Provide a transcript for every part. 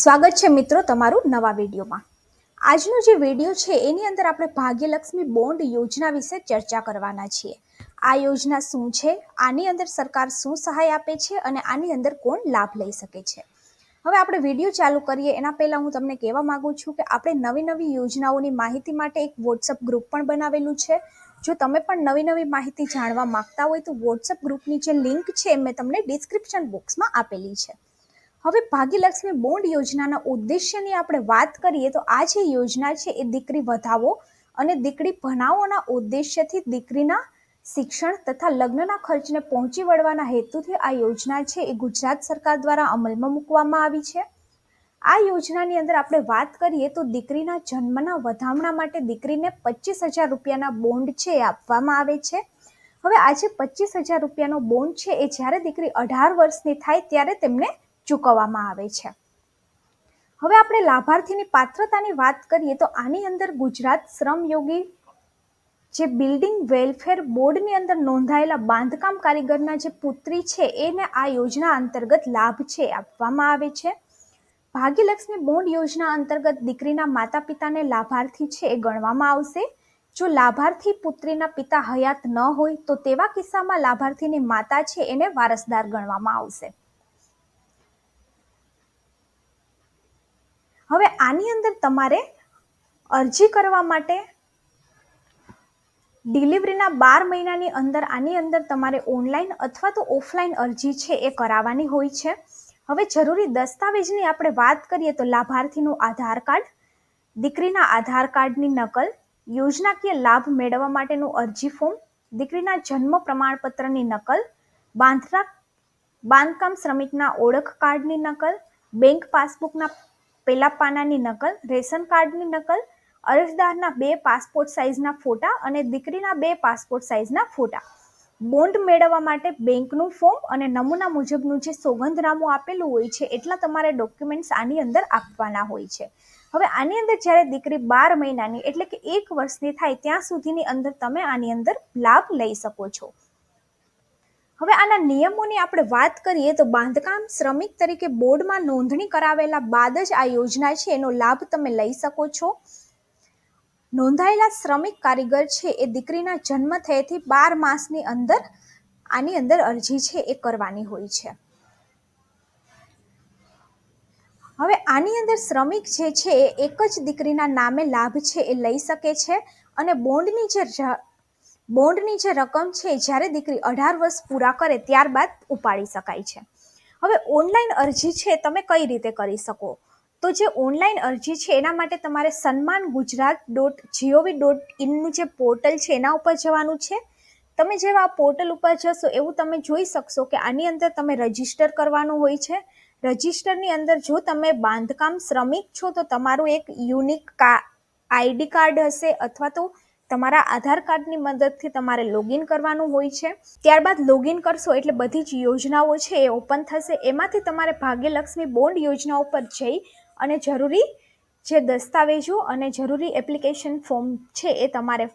સ્વાગત છે મિત્રો તમારું નવા વિડીયોમાં. આજનો જે વીડિયો છે, એની અંદર આપણે ભાગ્યલક્ષ્મી બોન્ડ યોજના વિશે ચર્ચા કરવાના છીએ. આ યોજના શું છે? આની અંદર સરકાર શું સહાય આપે છે અને આની અંદર કોણ લાભ લઈ શકે છે? હવે આપણે વીડિયો ચાલુ કરીએ. એના પહેલાં હું તમને કહેવા માંગુ છું કે આપણે નવી નવી યોજનાઓની માહિતી માટે એક વોટ્સઅપ ગ્રુપ પણ બનાવેલું છે. જો તમે પણ નવી નવી માહિતી જાણવા માંગતા હોય તો વોટ્સઅપ ગ્રુપની જે લિંક છે મેં તમને ડિસ્ક્રિપ્શન બોક્સમાં આપેલી છે. હવે ભાગ્યલક્ષ્મી બોન્ડ યોજનાના ઉદ્દેશ્યની આપણે વાત કરીએ તો આ જે યોજના છે એ દીકરી વધાવો અને દીકરી ભણાવોના ઉદ્દેશ્યથી દીકરીના શિક્ષણ તથા લગ્નના ખર્ચને પહોંચી વળવાના હેતુથી આ યોજના છે એ ગુજરાત સરકાર દ્વારા અમલમાં મૂકવામાં આવી છે. આ યોજનાની અંદર આપણે વાત કરીએ તો દીકરીના જન્મના વધામણા માટે દીકરીને પચીસ હજાર રૂપિયાના બોન્ડ છે એ આપવામાં આવે છે. હવે આ જે પચીસ હજાર રૂપિયાનો બોન્ડ છે એ જ્યારે દીકરી અઢાર વર્ષની થાય ત્યારે તેમને ચૂકવવામાં આવે છે. હવે આપણે લાભાર્થીની પાત્રતાની વાત કરીએ તો આની અંદર ગુજરાત શ્રમયોગી જે બિલ્ડિંગ વેલફેર બોર્ડની અંદર નોંધાયેલા બાંધકામ કારીગરના જે પુત્રી છે, એને આ યોજના અંતર્ગત લાભ છે આપવામાં આવે છે. ભાગ્યલક્ષ્મી બોન્ડ યોજના અંતર્ગત દીકરીના માતા પિતાને લાભાર્થી છે એ ગણવામાં આવશે. જો લાભાર્થી પુત્રીના પિતા હયાત ન હોય તો તેવા કિસ્સામાં લાભાર્થીની માતા છે એને વારસદાર ગણવામાં આવશે. હવે આની અંદર તમારે અરજી કરવા માટે ડિલિવરીના બાર મહિનાની અંદર, આની અંદર તમારે ઓનલાઈન અથવા તો ઓફલાઈન અરજી છે એ કરાવવાની હોય છે. હવે જરૂરી દસ્તાવેજની આપણે વાત કરીએ તો લાભાર્થીનું આધાર કાર્ડ, દીકરીના આધાર કાર્ડની નકલ, યોજનાકીય લાભ મેળવવા માટેનું અરજી ફોર્મ, દીકરીના જન્મ પ્રમાણપત્રની નકલ, બાંધરા, બાંધકામ શ્રમિકના ઓળખ કાર્ડની નકલ, બેંક પાસબુકના પેલા પાનાની નકલ, રેશન કાર્ડની નકલ, અરજદારના બે પાસપોર્ટ સાઇઝના ફોટા અને દીકરીના બે પાસપોર્ટ સાઇઝના ફોટા. બોન્ડ મેળવવા માટે બેંકનું ફોર્મ અને નમૂના મુજબનું જે સોગંદનામું આપેલું હોય છે, એટલા તમારે ડોક્યુમેન્ટ્સ આની અંદર આપવાના હોય છે. હવે આની અંદર જ્યારે દીકરી બાર મહિનાની, એટલે કે એક વર્ષની થાય, ત્યાં સુધીની અંદર તમે આની અંદર લાભ લઈ શકો છો. હવે આના નિયમોની આપણે વાત કરીએ તો બાંધકામ શ્રમિક તરીકે બોર્ડમાં નોંધણી કરાવેલા બાદ જ આ યોજના છે, એનો લાભ તમે લઈ શકો છો. નોંધાયેલા શ્રમિક કારીગર છે, એ દીકરીના જન્મ થયેથી બાર માસની અંદર આની અંદર અરજી છે, એ કરવાની હોય છે. હવે આની અંદર શ્રમિક જે છે, એ એક જ દીકરીના નામે લાભ છે, એ લઈ શકે છે અને બોન્ડની જે બોન્ડની જે રકમ છે, જ્યારે દીકરી અઢાર વર્ષ પૂરા કરે ત્યારબાદ ઉપાડી શકાય છે. હવે ઓનલાઈન અરજી છે, તમે કઈ રીતે કરી શકો? તો જે ઓનલાઈન અરજી છે, એના માટે તમારે સન્માન ગુજરાત ડોટ જીઓવી ડોટ ઇનનું જે પોર્ટલ છે, એના ઉપર જવાનું છે. તમે જેવા પોર્ટલ ઉપર જશો, એવું તમે જોઈ શકશો કે આની અંદર તમે રજિસ્ટર કરવાનું હોય છે. રજિસ્ટરની અંદર જો તમે બાંધકામ શ્રમિક છો, તો તમારું એક યુનિક કા આઈડી કાર્ડ હશે અથવા તો તમારા આધાર કાર્ડની મદદથી તમારે લોગિન કરવાનું હોય છે. ત્યારબાદ લોગિન કરશો એટલે બધી જ યોજનાઓ છે એ ઓપન થશે. એમાંથી તમારે ભાગ્યલક્ષ્મી બોન્ડ યોજના ઉપર જઈ અને જરૂરી જે દસ્તાવેજો અને જરૂરી એપ્લિકેશન ફોર્મ છે એ તમારે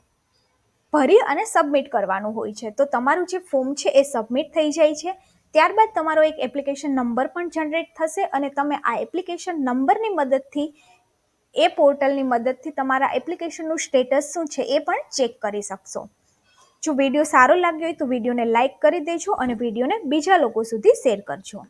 ભરી અને સબમિટ કરવાનું હોય છે. તો તમારું જે ફોર્મ છે એ સબમિટ થઈ જાય છે. ત્યારબાદ તમારો એક એપ્લિકેશન નંબર પણ જનરેટ થશે અને તમે આ એપ્લિકેશન નંબરની મદદથી એ પોર્ટલની મદદથી તમારા એપ્લિકેશનનું સ્ટેટસ શું છે એ પણ ચેક કરી શકશો. જો વીડિયો સારો લાગ્યો હોય તો વિડીયોને લાઇક કરી દેજો અને વિડીયોને બીજા લોકો સુધી શેર કરજો.